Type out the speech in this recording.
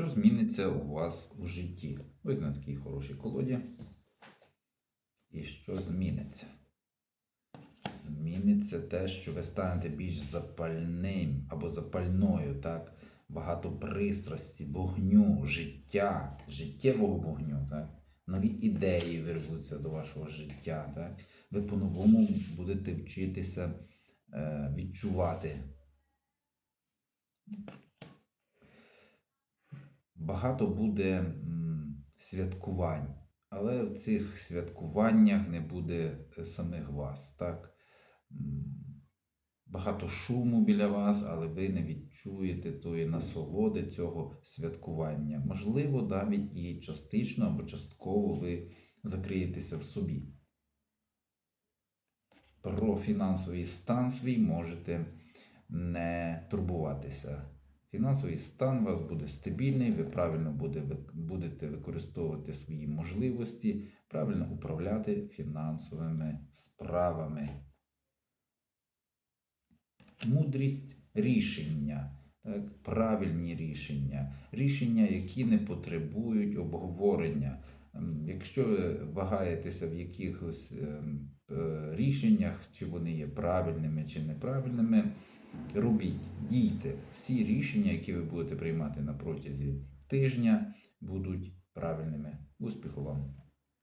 Що зміниться у вас у житті? Ось на такій хорошій колоді. І що зміниться? Зміниться те, що ви станете більш запальним або запальною, так? Багато пристрасті, вогню, життя, життєвого вогню, так? Нові ідеї вирвуться до вашого життя, так? Ви по-новому будете вчитися е, відчувати. Багато буде святкувань, але в цих святкуваннях не буде е, самих вас, так? Багато шуму біля вас, але ви не відчуєте тої насолоди цього святкування. Можливо, навіть і частично або частково ви закриєтеся в собі. Про фінансовий стан свій можете не турбуватися. Фінансовий стан у вас буде стабільний, ви правильно будете використовувати свої можливості, правильно управляти фінансовими справами. Мудрість рішення, так, правильні рішення, рішення, які не потребують обговорення. Якщо ви вагаєтеся в якихось ем, е, рішеннях, чи вони є правильними чи неправильними, робіть, дійте. Всі рішення, які ви будете приймати на протязі тижня, будуть правильними. Успіху вам!